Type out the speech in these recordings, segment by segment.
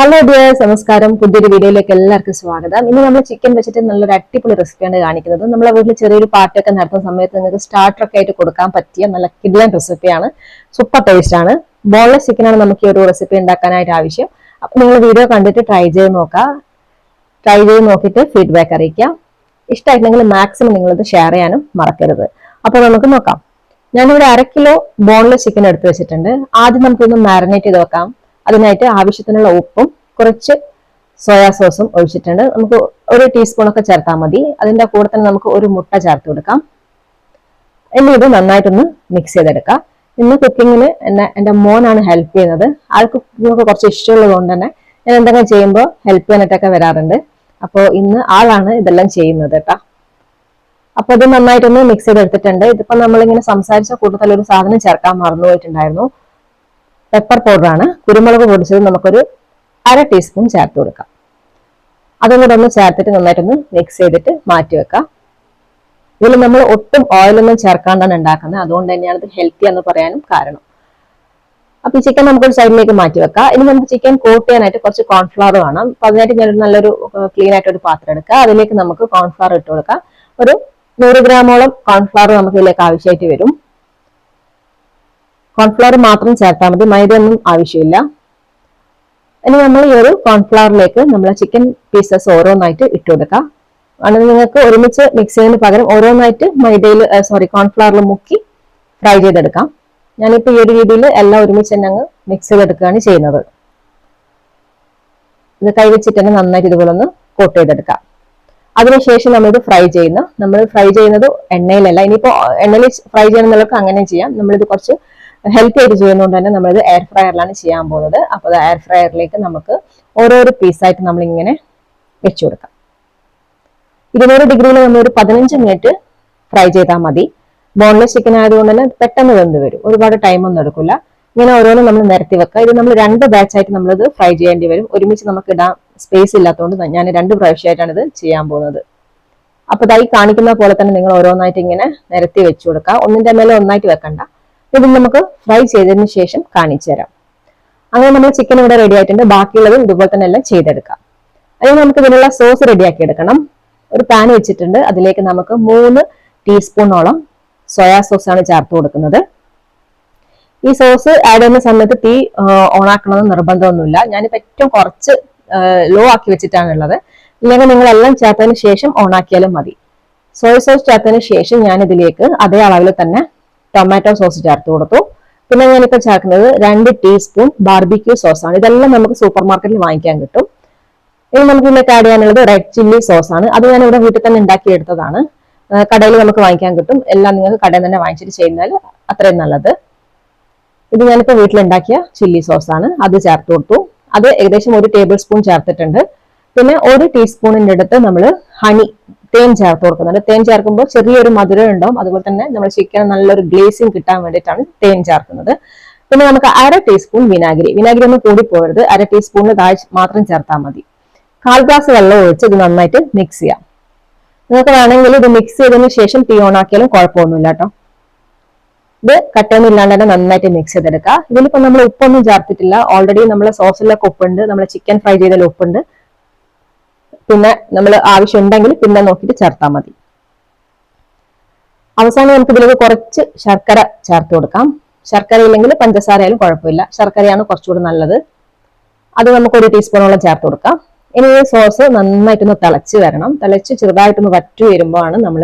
Hello dears നമസ്കാരം. പുതിയൊരു വീഡിയോയിലേക്ക് എല്ലാവർക്കും സ്വാഗതം. ഇന്ന് നമ്മൾ ചിക്കൻ വെച്ചിട്ട് നല്ലൊരു അടിപൊളി റെസിപ്പിയാണ് കാണിക്കുന്നത്. നമ്മളെ വീട്ടിൽ ചെറിയൊരു പാർട്ടിയൊക്കെ നടത്തുന്ന സമയത്ത് നിങ്ങൾക്ക് സ്റ്റാർട്ടർ ഒക്കെ ആയിട്ട് കൊടുക്കാൻ പറ്റിയ നല്ല കിഡ്ലൻ റെസിപ്പിയാണ് സൂപ്പർ ടേസ്റ്റ് ആണ്. ബോൺലെസ് ചിക്കനാണ് നമുക്ക് ഈ ഒരു റെസിപ്പി ഉണ്ടാക്കാനായിട്ട് ആവശ്യം. അപ്പൊ നിങ്ങൾ വീഡിയോ കണ്ടിട്ട് ട്രൈ ചെയ്ത് നോക്കാം. ട്രൈ ചെയ്ത് നോക്കിയിട്ട് ഫീഡ്ബാക്ക് അറിയിക്കാം. ഇഷ്ടമായിട്ടുണ്ടെങ്കിൽ മാക്സിമം നിങ്ങളിത് ഷെയർ ചെയ്യാനും മറക്കരുത്. അപ്പോൾ നമുക്ക് നോക്കാം. ഞാനിവിടെ അര കിലോ ബോൺലെസ് ചിക്കൻ എടുത്ത് വെച്ചിട്ടുണ്ട്. ആദ്യം നമുക്കൊന്ന് മാരിനേറ്റ് ചെയ്ത് വെക്കാം. അതിനായിട്ട് ആവശ്യത്തിനുള്ള ഉപ്പും കുറച്ച് സോയാ സോസും ഒഴിച്ചിട്ടുണ്ട്. നമുക്ക് ഒരു ടീസ്പൂണൊക്കെ ചേർത്താൽ മതി. അതിന്റെ കൂടെ തന്നെ നമുക്ക് ഒരു മുട്ട ചേർത്ത് കൊടുക്കാം. ഇനി ഇത് നന്നായിട്ടൊന്ന് മിക്സ് ചെയ്തെടുക്കാം. ഇന്ന് കുക്കിങ്ങിന് എന്നെ എന്റെ മോനാണ് ഹെൽപ്പ് ചെയ്യുന്നത്. ആൾക്ക് കുക്കിങ്ങൊക്കെ കുറച്ച് ഇഷ്ടമുള്ളത് കൊണ്ട് തന്നെ ഞാൻ എന്തെങ്കിലും ചെയ്യുമ്പോൾ ഹെൽപ്പ് ചെയ്യാനായിട്ടൊക്കെ വരാറുണ്ട്. അപ്പോൾ ഇന്ന് ആളാണ് ഇതെല്ലാം ചെയ്യുന്നത് കേട്ടോ. അപ്പോൾ ഇത് നന്നായിട്ടൊന്ന് മിക്സ് ചെയ്തെടുത്തിട്ടുണ്ട്. ഇതിപ്പോ നമ്മളിങ്ങനെ സംസാരിച്ച കൂട്ടത്തിൽ ഒരു സാധനം ചേർക്കാൻ മറന്നുപോയിട്ടുണ്ടായിരുന്നു. പെപ്പർ പൗഡറാണ് കുരുമുളക് പൊടിച്ചത് നമുക്കൊരു അര ടീസ്പൂൺ ചേർത്ത് കൊടുക്കാം. അതും കൂടെ ഒന്ന് ചേർത്തിട്ട് നന്നായിട്ടൊന്ന് മിക്സ് ചെയ്തിട്ട് മാറ്റി വെക്കാം. ഇതിൽ നമ്മൾ ഒട്ടും ഓയിലൊന്നും ചേർക്കാണ്ടാണ് ഉണ്ടാക്കുന്നത്. അതുകൊണ്ട് തന്നെയാണ് ഇത് ഹെൽത്തി എന്ന് പറയാനും കാരണം. അപ്പൊ ഈ ചിക്കൻ നമുക്കൊരു സൈഡിലേക്ക് മാറ്റി വെക്കാം. ഇനി നമുക്ക് ചിക്കൻ കോട്ട് ചെയ്യാനായിട്ട് കുറച്ച് കോൺഫ്ലവർ വേണം. അപ്പൊ അതിനായിട്ട് ഞാനൊരു നല്ലൊരു ക്ലീൻ ആയിട്ട് ഒരു പാത്രം എടുക്കുക. അതിലേക്ക് നമുക്ക് കോൺഫ്ലവർ ഇട്ട് കൊടുക്കാം. ഒരു നൂറ് ഗ്രാമോളം കോൺഫ്ലവർ നമുക്ക് ഇതിലേക്ക് ആവശ്യമായിട്ട് വരും. കോൺഫ്ലവർ മാത്രം ചേർത്താൽ മതി. മൈദ ഒന്നും ആവശ്യമില്ല. ഇനി നമ്മൾ ഈ ഒരു കോൺഫ്ലവറിലേക്ക് നമ്മൾ ചിക്കൻ പീസസ് ഓരോന്നായിട്ട് ഇട്ട് കൊടുക്കാം. അങ്ങനെ നിങ്ങൾക്ക് ഒരുമിച്ച് മിക്സ് ചെയ്യുന്നതിന് പകരം ഓരോന്നായിട്ട് മൈദയിൽ സോറി കോൺഫ്ലവറിൽ മുക്കി ഫ്രൈ ചെയ്തെടുക്കാം. ഞാനിപ്പോൾ ഈ ഒരു രീതിയിൽ എല്ലാം ഒരുമിച്ച് തന്നെ അങ്ങ് മിക്സ് ചെയ്തെടുക്കുകയാണ് ചെയ്യുന്നത്. ഇത് കൈവച്ചിട്ട് തന്നെ നന്നായിട്ട് ഇതുപോലെ ഒന്ന് കോട്ട് ചെയ്തെടുക്കാം. അതിനുശേഷം നമ്മളിത് ഫ്രൈ ചെയ്യുന്ന. നമ്മൾ ഫ്രൈ ചെയ്യുന്നത് എണ്ണയിലല്ല. ഇനിയിപ്പോൾ എണ്ണയിൽ ഫ്രൈ ചെയ്യണമെന്നുള്ളവർക്ക് അങ്ങനെ ചെയ്യാം. നമ്മളിത് കുറച്ച് ഹെൽത്തി ആയിട്ട് ചെയ്യുന്നതുകൊണ്ട് തന്നെ നമ്മളിത് എയർ ഫ്രയറിലാണ് ചെയ്യാൻ പോകുന്നത്. അപ്പോൾ എയർ ഫ്രയറിലേക്ക് നമുക്ക് ഓരോരോ പീസായിട്ട് നമ്മൾ ഇങ്ങനെ വെച്ചു കൊടുക്കാം. ഇരുന്നൂറ് ഡിഗ്രിയിൽ നമ്മൾ ഒരു പതിനഞ്ച് മിനിറ്റ് ഫ്രൈ ചെയ്താൽ മതി. ബോൺലെസ് ചിക്കൻ ആയതുകൊണ്ട് തന്നെ പെട്ടെന്ന് വെന്ത് വരും. ഒരുപാട് ടൈം ഒന്നും എടുക്കില്ല ഇങ്ങനെ ഓരോന്നും നമ്മൾ നിരത്തി വെക്കുക. ഇത് നമ്മൾ രണ്ട് ബാച്ച് ആയിട്ട് നമ്മളിത് ഫ്രൈ ചെയ്യേണ്ടി വരും. ഒരുമിച്ച് നമുക്ക് ഇടാൻ സ്പേസ് ഇല്ലാത്തതുകൊണ്ട് ഞാൻ രണ്ട് പ്രാവശ്യമായിട്ടാണ് ഇത് ചെയ്യാൻ പോകുന്നത്. അപ്പൊ ഇതായി കാണിക്കുന്ന പോലെ തന്നെ നിങ്ങൾ ഓരോന്നായിട്ട് ഇങ്ങനെ നിരത്തി വെച്ചു കൊടുക്കുക. ഒന്നിന്റെ മേലെ ഒന്നായിട്ട് വെക്കണ്ട. ഇത് നമുക്ക് ഫ്രൈ ചെയ്തതിന് ശേഷം കാണിച്ചു തരാം. അങ്ങനെ നമ്മൾ ചിക്കൻ ഇവിടെ റെഡി ആയിട്ടുണ്ട്. ബാക്കിയുള്ളതും ഇതുപോലെ തന്നെ എല്ലാം ചെയ്തെടുക്കാം. അതിന് നമുക്ക് ഇതിനുള്ള സോസ് റെഡിയാക്കി എടുക്കണം. ഒരു പാൻ വെച്ചിട്ടുണ്ട്. അതിലേക്ക് നമുക്ക് മൂന്ന് ടീസ്പൂണോളം സോയാ സോസ് ആണ് ചേർത്ത് കൊടുക്കുന്നത്. ഈ സോസ് ആഡ് ചെയ്യുന്ന സമയത്ത് തീ ഓൺ ആക്കണമെന്ന് നിർബന്ധമൊന്നുമില്ല. ഞാനിപ്പോൾ ഏറ്റവും കുറച്ച് ലോ ആക്കി വെച്ചിട്ടാണ് ഉള്ളത്. ഇല്ലെങ്കിൽ നിങ്ങൾ എല്ലാം ചേർത്തതിന് ശേഷം ഓൺ ആക്കിയാലും മതി. സോയ സോസ് ചേർത്തതിന് ശേഷം ഞാൻ ഇതിലേക്ക് അതേ അളവിൽ തന്നെ ടൊമാറ്റോ സോസ് ചേർത്ത് കൊടുത്തു. പിന്നെ ഞാനിപ്പോൾ ചേർക്കുന്നത് രണ്ട് ടീസ്പൂൺ ബാർബിക്യൂ സോസ് ആണ്. ഇതെല്ലാം നമുക്ക് സൂപ്പർ മാർക്കറ്റിൽ വാങ്ങിക്കാൻ കിട്ടും. ഇനി നമുക്ക് ഇതിലേക്ക് ആഡ് ചെയ്യാനുള്ളത് റെഡ് ചില്ലി സോസ് ആണ്. അത് ഞാൻ ഇവിടെ വീട്ടിൽ തന്നെ ഉണ്ടാക്കിയെടുത്തതാണ് കടയിൽ നമുക്ക് വാങ്ങിക്കാൻ കിട്ടും. എല്ലാം നിങ്ങൾക്ക് കടയിൽ തന്നെ വാങ്ങിച്ചിട്ട് ചെയ്യുന്നാൽ അത്രയും നല്ലത്. ഇത് ഞാനിപ്പോൾ വീട്ടിലുണ്ടാക്കിയ ചില്ലി സോസ് ആണ്. അത് ചേർത്ത് കൊടുത്തു. അത് ഏകദേശം ഒരു ടേബിൾ സ്പൂൺ ചേർത്തിട്ടുണ്ട്. പിന്നെ ഒരു ടീസ്പൂണിന്റെ അടുത്ത് നമ്മൾ ഹണി തേൻ ചേർത്ത് കൊടുക്കുന്നുണ്ട് തേൻ ചേർക്കുമ്പോൾ ചെറിയൊരു മധുരം ഉണ്ടാവും. അതുപോലെ തന്നെ നമ്മൾ ചിക്കൻ നല്ലൊരു ഗ്ലേസിങ് കിട്ടാൻ വേണ്ടിയിട്ടാണ് തേൻ ചേർക്കുന്നത്. പിന്നെ നമുക്ക് അര ടീസ്പൂൺ വിനാഗിരി. വിനാഗിരി ഒന്നും കൂടി പോകരുത് അര ടീസ്പൂണിന് താഴെ മാത്രം ചേർത്താൽ മതി. കാൽ ഗ്ലാസ് വെള്ളം ഒഴിച്ച് ഇത് നന്നായിട്ട് മിക്സ് ചെയ്യാം. നിങ്ങൾക്ക് വേണമെങ്കിൽ ഇത് മിക്സ് ചെയ്തതിന് ശേഷം തീ ഓൺ ആക്കിയാലും കുഴപ്പമൊന്നുമില്ല കേട്ടോ. ഇത് കട്ടൊന്നും ഇല്ലാണ്ട് തന്നെ നന്നായിട്ട് മിക്സ് ചെയ്തെടുക്കുക. ഇതിലിപ്പോ നമ്മൾ ഉപ്പൊന്നും ചേർത്തിട്ടില്ല. ഓൾറെഡി നമ്മളെ സോസിലൊക്കെ ഉപ്പുണ്ട്. നമ്മളെ ചിക്കൻ ഫ്രൈ ചെയ്തതിൽ ഉപ്പുണ്ട്. പിന്നെ നമ്മൾ ആവശ്യം ഉണ്ടെങ്കിൽ പിന്നെ നോക്കിയിട്ട് ചേർത്താൽ മതി. അവസാനം നമുക്ക് ഇതിലേക്ക് കുറച്ച് ശർക്കര ചേർത്ത് കൊടുക്കാം. ശർക്കര ഇല്ലെങ്കിൽ പഞ്ചസാര ആയാലും കുഴപ്പമില്ല. ശർക്കരയാണ് കുറച്ചുകൂടി നല്ലത്. അത് നമുക്ക് ഒരു ടീസ്പൂണോളം ചേർത്ത് കൊടുക്കാം. ഇനി ഈ സോസ് നന്നായിട്ടൊന്ന് തിളച്ച് വരണം. തിളച്ച് ചെറുതായിട്ടൊന്ന് വറ്റു വരുമ്പോഴാണ് നമ്മൾ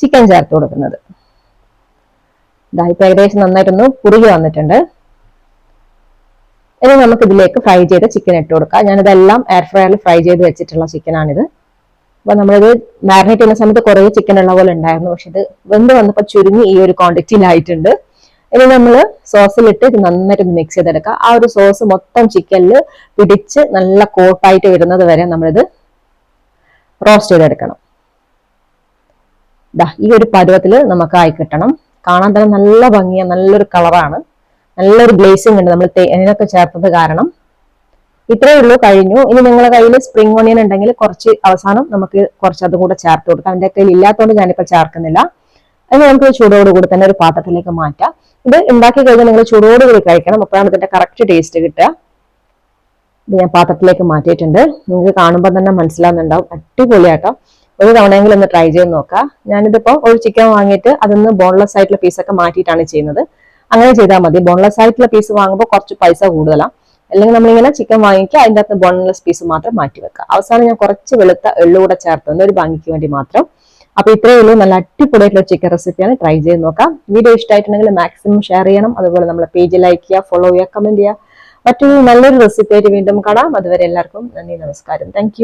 ചിക്കൻ ചേർത്ത് കൊടുക്കുന്നത്. ഇതായിപ്പോ ഏകദേശം നന്നായിട്ടൊന്ന് കുറുകി വന്നിട്ടുണ്ട്. ഇനി നമുക്ക് ഇതിലേക്ക് ഫ്രൈ ചെയ്ത ചിക്കൻ ഇട്ട് കൊടുക്കാം. ഞാനിതെല്ലാം എയർ ഫ്രയറിൽ ഫ്രൈ ചെയ്ത് വെച്ചിട്ടുള്ള ചിക്കനാണിത് അപ്പൊ നമ്മളിത് മാരിനേറ്റ് ചെയ്യുന്ന സമയത്ത് കുറേ ചിക്കൻ ഉള്ള പോലെ ഉണ്ടായിരുന്നു. പക്ഷെ ഇത് വെന്ത് വന്നപ്പോൾ ചുരുങ്ങി ഈ ഒരു ക്വാണ്ടിറ്റിയിലായിട്ടുണ്ട് ഇനി നമ്മൾ സോസിലിട്ട് ഇത് നന്നായിട്ട് മിക്സ് ചെയ്തെടുക്കുക ആ ഒരു സോസ് മൊത്തം ചിക്കനിൽ പിടിച്ച് നല്ല കോട്ടായിട്ട് വരുന്നത് വരെ നമ്മളിത് റോസ്റ്റ് ചെയ്തെടുക്കണം. ഈ ഒരു പരുവത്തിൽ നമുക്ക് ആയി കിട്ടണം. കാണാൻ തന്നെ നല്ല ഭംഗിയാണ് നല്ലൊരു കളറാണ് നല്ലൊരു ഗ്ലേസിംഗ് ഉണ്ട്. നമ്മൾ തേനൊക്കെ ചേർത്തത് കാരണം. ഇത്രയേ ഉള്ളൂ കഴിഞ്ഞു. ഇനി നിങ്ങളുടെ കയ്യിൽ സ്പ്രിംഗ് ഓണിയൻ ഉണ്ടെങ്കിൽ കുറച്ച് അവസാനം നമുക്ക് കുറച്ച് അതും കൂടെ ചേർത്ത് കൊടുക്കാം. എന്റെ കയ്യിൽ ഇല്ലാത്തതുകൊണ്ട് ഞാനിപ്പോൾ ചേർക്കുന്നില്ല. അത് നമുക്ക് ചൂടോടുകൂടി തന്നെ ഒരു പാത്രത്തിലേക്ക് മാറ്റാം. ഇത് ഉണ്ടാക്കി കഴിഞ്ഞാൽ നിങ്ങൾ ചൂടോടുകൂടി കഴിക്കണം. അപ്പോഴാണ് ഇതിന്റെ കറക്റ്റ് ടേസ്റ്റ് കിട്ടുക. ഇത് ഞാൻ പാത്രത്തിലേക്ക് മാറ്റിയിട്ടുണ്ട്. നിങ്ങൾക്ക് കാണുമ്പോൾ തന്നെ മനസ്സിലാവുന്നുണ്ടാവും. അടിപൊളിയാട്ടോ. ഒരു തവണയെങ്കിലും ഒന്ന് ട്രൈ ചെയ്ത് നോക്കാം. ഞാനിതിപ്പോൾ ഒരു ചിക്കൻ വാങ്ങിയിട്ട് അതിന്ന് ബോൺലെസ് ആയിട്ടുള്ള പീസൊക്കെ മാറ്റിയിട്ടാണ് ചെയ്യുന്നത്. അങ്ങനെ ചെയ്താൽ മതി. ബോൺലെസ് ആയിട്ടുള്ള പീസ് വാങ്ങുമ്പോൾ കുറച്ച് പൈസ കൂടുതലാണ് അല്ലെങ്കിൽ നമ്മളിങ്ങനെ ചിക്കൻ വാങ്ങിക്കുക അതിന്റെ അകത്ത് ബോൺലെസ് പീസ് മാത്രം മാറ്റി വെക്കുക. അവസാനം ഞാൻ കുറച്ച് വെളുത്ത എള്ളു കൂടെ ചേർത്തുണ്ട് ഒരു ഭംഗിക്ക് വേണ്ടി മാത്രം. അപ്പൊ ഇത്രയേ ഉള്ളൂ. നല്ല അടിപൊളിയായിട്ടുള്ള ചിക്കൻ റെസിപ്പിയാണ് ട്രൈ ചെയ്ത് നോക്കാം. വീഡിയോ ഇഷ്ടമായിട്ടുണ്ടെങ്കിൽ മാക്സിമം ഷെയർ ചെയ്യണം. അതുപോലെ നമ്മളെ പേജ് ലൈക്ക് ചെയ്യുക ഫോളോ ചെയ്യുക കമന്റ് ചെയ്യുക. മറ്റൊരു നല്ലൊരു റെസിപ്പി ആയിട്ട് വീണ്ടും കാണാം. അതുവരെ എല്ലാവർക്കും നന്ദി നമസ്കാരം. താങ്ക്